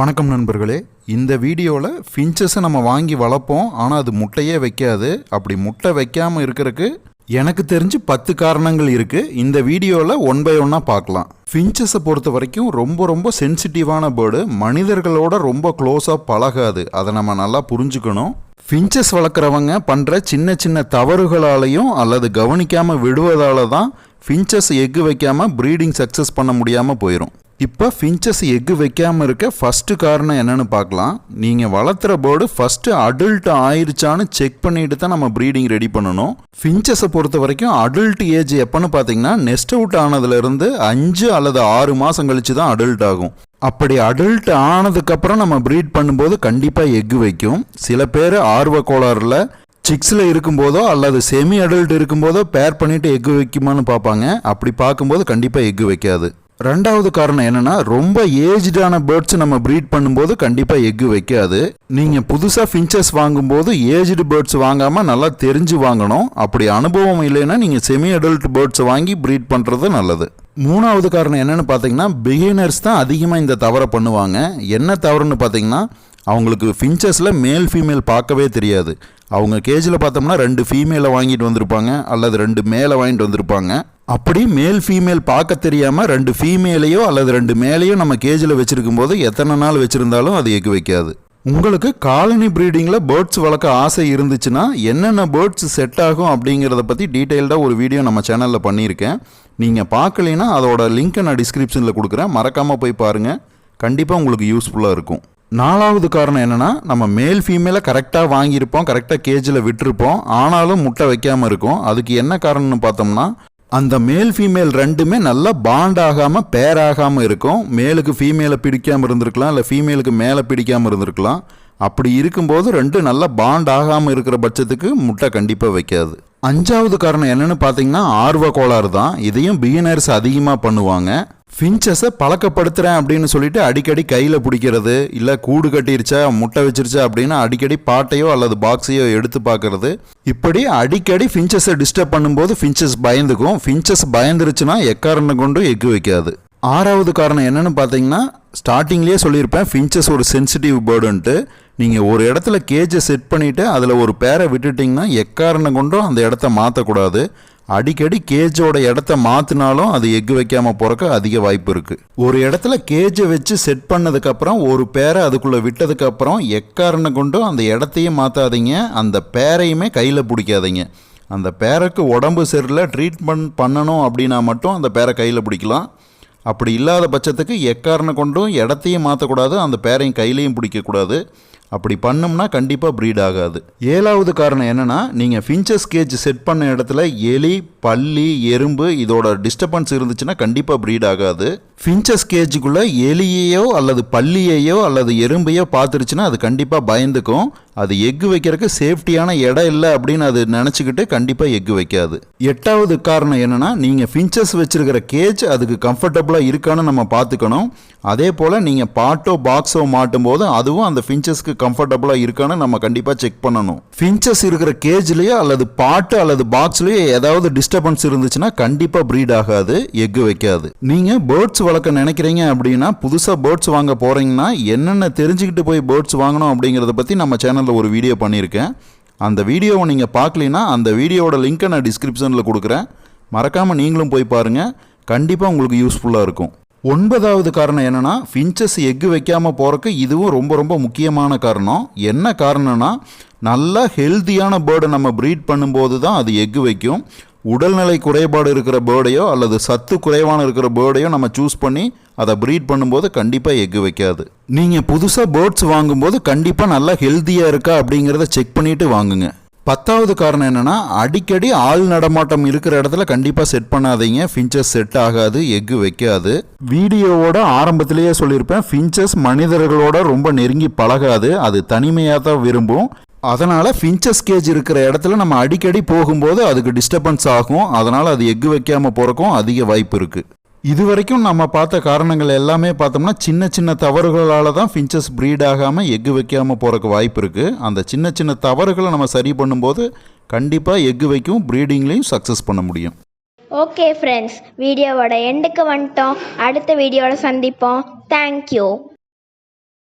வணக்கம் நண்பர்களே. இந்த வீடியோவில் ஃபின்ச்சஸை நம்ம வாங்கி வளர்ப்போம். ஆனால் அது முட்டையே வைக்காது. அப்படி முட்டை வைக்காமல் இருக்கிறதுக்கு எனக்கு தெரிஞ்சு பத்து காரணங்கள் இருக்குது இந்த வீடியோவில் ஒன் பை ஒன்னாக பார்க்கலாம். ஃபின்ச்சஸை பொறுத்த வரைக்கும் ரொம்ப ரொம்ப சென்சிட்டிவான பேர்டு மனிதர்களோட ரொம்ப க்ளோஸாக பழகாது. அதை நம்ம நல்லா புரிஞ்சுக்கணும். ஃபின்ச்சஸ் வளர்க்குறவங்க பண்ணுற சின்ன சின்ன தவறுகளாலையும் அல்லது கவனிக்காமல் விடுவதால தான் ஃபின்ச்சஸ் எக்கு வைக்காமல் ப்ரீடிங் சக்ஸஸ் பண்ண முடியாமல் போயிடும் இப்போ ஃபின்ச்சஸ் எக்கு வைக்காமல் இருக்க ஃபஸ்ட்டு காரணம் என்னன்னு பார்க்கலாம். நீங்கள் வளர்த்துற பேர்டு ஃபஸ்ட்டு அடல்ட் ஆயிடுச்சான்னு செக் பண்ணிட்டு தான் நம்ம ப்ரீடிங் ரெடி பண்ணணும். ஃபின்ச்சஸை பொறுத்த வரைக்கும் அடல்ட் ஏஜ் எப்போன்னு பார்த்தீங்கன்னா நெஸ்ட் அவுட் ஆனதுலேருந்து அஞ்சு அல்லது ஆறு மாதம் கழிச்சு தான் அடல்ட் ஆகும். அப்படி அடல்ட் ஆனதுக்கப்புறம் நம்ம ப்ரீட் பண்ணும்போது கண்டிப்பாக எக்கு வைக்கும். சில பேர் ஆர்வ கோளாறில் சிக்ஸில் இருக்கும்போதோ அல்லது செமி அடல்ட் இருக்கும்போதோ பேர் பண்ணிவிட்டு எக்கு வைக்குமான்னு பார்ப்பாங்க. அப்படி பார்க்கும்போது கண்டிப்பாக எக்கு வைக்காது. ரெண்டாவது காரணம் என்னென்னா ரொம்ப ஏஜ்டான பேர்ட்ஸ் நம்ம ப்ரீட் பண்ணும்போது கண்டிப்பாக எக்கு வைக்காது. நீங்கள் புதுசாக ஃபின்ச்சஸ் வாங்கும்போது ஏஜ்டு பேர்ட்ஸ் வாங்காமல் நல்லா தெரிஞ்சு வாங்கணும். அப்படி அனுபவம் இல்லைன்னா நீங்கள் செமி அடல்ட் பேர்ட்ஸ் வாங்கி ப்ரீட் பண்ணுறது நல்லது. மூணாவது காரணம் என்னென்னு பார்த்தீங்கன்னா பிகினர்ஸ் தான் அதிகமாக இந்த தவறை பண்ணுவாங்க. என்ன தவறுன்னு பார்த்தீங்கன்னா அவங்களுக்கு ஃபின்ச்சஸில் மேல் ஃபீமேல் பார்க்கவே தெரியாது. அவங்க கேஜில் பார்த்தோம்னா ரெண்டு ஃபீமேலை வாங்கிட்டு வந்திருப்பாங்க அல்லது ரெண்டு மேலே வாங்கிட்டு வந்திருப்பாங்க. அப்படி மேல் ஃபீமேல் பார்க்க தெரியாமல் ரெண்டு ஃபீமேலையோ அல்லது ரெண்டு மேலேயோ நம்ம கேஜில் வச்சுருக்கும் போது எத்தனை நாள் வச்சுருந்தாலும் அது எக்கு வைக்காது. உங்களுக்கு காலனி ப்ரீடிங்கில் பேர்ட்ஸ் வளர்க்க ஆசை இருந்துச்சுன்னா என்னென்ன பேர்ட்ஸ் செட் ஆகும் அப்படிங்கிறத பற்றி டீட்டெயில்டாக ஒரு வீடியோ நம்ம சேனலில் பண்ணியிருக்கேன். நீங்கள் பார்க்கலைன்னா அதோட லிங்க்கை நான் டிஸ்கிரிப்ஷனில் கொடுக்குறேன். மறக்காமல் போய் பாருங்கள் கண்டிப்பாக உங்களுக்கு யூஸ்ஃபுல்லாக இருக்கும். நாலாவது காரணம் என்னென்னா நம்ம மேல் ஃபீமேலை கரெக்டாக வாங்கியிருப்போம் கரெக்டாக கேஜில் விட்டுருப்போம் ஆனாலும் முட்டை வைக்காமல் இருக்கும். அதுக்கு என்ன காரணம்னு பார்த்தோம்னா அந்த மேல் ஃபீமேல் ரெண்டுமே நல்லா பாண்ட் ஆகாமல் பேர் ஆகாமல் இருக்கும். மேலுக்கு ஃபீமேலை பிடிக்காமல் இருந்திருக்கலாம் இல்லை ஃபீமேலுக்கு மேலே பிடிக்காமல் இருந்திருக்கலாம். அப்படி இருக்கும்போது ரெண்டு நல்லா பாண்ட் ஆகாமல் இருக்கிற பட்சத்துக்கு முட்டை கண்டிப்பாக வைக்காது. அஞ்சாவது காரணம் என்னன்னு பார்த்தீங்கன்னா ஆர்வ கோளாறு தான். இதையும் பிகினர்ஸ் அதிகமாக பண்ணுவாங்க. ஃபின்ச்சஸை பழக்கப்படுத்துகிறேன் அப்படின்னு சொல்லிட்டு அடிக்கடி கையில் பிடிக்கிறது இல்லை கூடு கட்டிருச்சா முட்டை வச்சிருச்சா அப்படின்னு அடிக்கடி பாட்டையோ அல்லது பாக்ஸையோ எடுத்து பார்க்கறது. இப்படி அடிக்கடி ஃபின்ச்சஸை டிஸ்டர்ப் பண்ணும்போது ஃபின்ச்சஸ் பயந்துக்கும். ஃபின்ச்சஸ் பயந்துருச்சுன்னா எக்காரணம் கொண்டும் எக்கு வைக்காது. ஆறாவது காரணம் என்னன்னு பார்த்தீங்கன்னா ஸ்டார்டிங்லேயே சொல்லியிருப்பேன் ஃபின்ச்சஸ் ஒரு சென்சிட்டிவ் பேர்டுன்ட்டு நீங்கள் ஒரு இடத்துல கேஜை செட் பண்ணிவிட்டு அதில் ஒரு பேரை விட்டுட்டிங்கன்னா எக்காரணம் கொண்டும் அந்த இடத்த மாற்றக்கூடாது அடிக்கடி கேஜோட இடத்த மாற்றினாலும் அது எக்கு வைக்காமல் போகிறக்கு அதிக வாய்ப்பு இருக்குது ஒரு இடத்துல கேஜை வச்சு செட் பண்ணதுக்கப்புறம் ஒரு பேரை அதுக்குள்ளே விட்டதுக்கப்புறம் எக்காரனை கொண்டும் அந்த இடத்தையும் மாற்றாதீங்க அந்த பேரையுமே கையில் பிடிக்காதீங்க. அந்த பேருக்கு உடம்பு சரியில்லை ட்ரீட்மெண்ட் பண்ணணும் அப்படின்னா மட்டும் அந்த பேரை கையில் பிடிக்கலாம். அப்படி இல்லாத பட்சத்துக்கு எக்காரனை கொண்டும் இடத்தையும் மாற்றக்கூடாது அந்த பேரையும் கையிலையும் பிடிக்கக்கூடாது. அப்படி பண்ணோம்னா கண்டிப்பாக ப்ரீட் ஆகாது. ஏழாவது காரணம் என்னென்னா நீங்கள் ஃபின்ச்சஸ் கேஜ் செட் பண்ண இடத்துல எலி பல்லி எறும்பு இதோட டிஸ்டர்பன்ஸ் இருந்துச்சுன்னா கண்டிப்பாக ப்ரீட் ஆகாது. ஃபின்ச்சஸ் கேஜுக்குள்ளே எலியையோ அல்லது பல்லியையோ அல்லது எறும்பையோ பார்த்துருச்சுன்னா அது கண்டிப்பாக பயந்துக்கும். அது எக்கு வைக்கிறதுக்கு சேஃப்டியான இடம் இல்லை அப்படின்னு அது நினச்சிக்கிட்டு கண்டிப்பாக எக்கு வைக்காது. எட்டாவது காரணம் என்னென்னா நீங்கள் ஃபின்ச்சஸ் வச்சுருக்கிற கேஜ் அதுக்கு கம்ஃபர்டபுளாக இருக்கான்னு நம்ம பார்த்துக்கணும். அதே போல் நீங்கள் பாட்டோ பாக்ஸோ மாட்டும் போது அதுவும் அந்த ஃபின்ச்சஸ்க்கு கம்ஃபர்டபுளாக இருக்கான்னு நம்ம கண்டிப்பாக செக் பண்ணணும். ஃபின்ச்சஸ் இருக்கிற கேஜ்லேயோ அல்லது பாட்டு அல்லது பாக்ஸ்லேயோ ஏதாவது டிஸ்டர்பன்ஸ் இருந்துச்சுன்னா கண்டிப்பாக ப்ரீட் ஆகாது எக்கு வைக்காது. நீங்கள் பேர்ட்ஸ் வளர்க்க நினைக்கிறீங்க அப்படின்னா புதுசாக பேர்ட்ஸ் வாங்க போகிறீங்கன்னா என்னென்ன தெரிஞ்சுக்கிட்டு போய் பேர்ட்ஸ் வாங்கணும் அப்படிங்கிறத பற்றி நம்ம சேனலில் ஒரு வீடியோ பண்ணியிருக்கேன். அந்த வீடியோவை நீங்கள் பார்க்கலினா அந்த வீடியோவோட லிங்க்கை நான் டிஸ்கிரிப்ஷனில் கொடுக்குறேன். மறக்காமல் நீங்களும் போய் பாருங்கள் கண்டிப்பாக உங்களுக்கு யூஸ்ஃபுல்லாக இருக்கும். ஒன்பதாவது காரணம் என்னென்னா ஃபின்ச்சஸ் எக்கு வைக்காமல் போகிறக்கு இதுவும் ரொம்ப ரொம்ப முக்கியமான காரணம். என்ன காரணம்னா நல்லா ஹெல்த்தியான பேர்டை நம்ம ப்ரீட் பண்ணும்போது தான் அது எக்கு வைக்கும். உடல்நிலை குறைபாடு இருக்கிற பேர்டையோ அல்லது சத்து குறைவான இருக்கிற பேர்டையோ நம்ம சூஸ் பண்ணி அதை ப்ரீட் பண்ணும்போது கண்டிப்பாக எக்கு வைக்காது. நீங்கள் புதுசாக பேர்ட்ஸ் வாங்கும்போது கண்டிப்பாக நல்லா ஹெல்த்தியாக இருக்கா அப்படிங்கிறத செக் பண்ணிவிட்டு வாங்குங்க. பத்தாவது காரணம் என்னென்னா அடிக்கடி ஆள் நடமாட்டம் இருக்கிற இடத்துல கண்டிப்பாக செட் பண்ணாதீங்க. ஃபின்ச்சஸ் செட் ஆகாது எக்கு வைக்காது. வீடியோவோட ஆரம்பத்திலேயே சொல்லியிருப்பேன் ஃபின்ச்சஸ் மனிதர்களோட ரொம்ப நெருங்கி பழகாது. அது தனிமையாக தான் விரும்பும். அதனால் ஃபின்ச்சஸ் கேஜ் இருக்கிற இடத்துல நம்ம அடிக்கடி போகும்போது அதுக்கு டிஸ்டர்பன்ஸ் ஆகும். அதனால் அது எக்கு வைக்காமல் போகிறக்கும் அதிக வாய்ப்பு இருக்குது இது வரைக்கும் நம்ம பார்த்த காரணங்கள் எல்லாமே பார்த்தோம்னா சின்ன சின்ன தவறுகளால் தான் ஃபின்ச்சஸ் ப்ரீட் ஆகாமல் எக்கு வைக்காமல் போகிறக்கு வாய்ப்பு இருக்குது அந்த சின்ன சின்ன தவறுகளை நம்ம சரி பண்ணும்போது கண்டிப்பாக எக்கு வைக்கும் ப்ரீடிங்லேயும் சக்ஸஸ் பண்ண முடியும். ஓகே ஃப்ரெண்ட்ஸ் வீடியோவோட எண்டுக்கு வந்துட்டோம். அடுத்த வீடியோவில் சந்திப்போம். தேங்க்யூ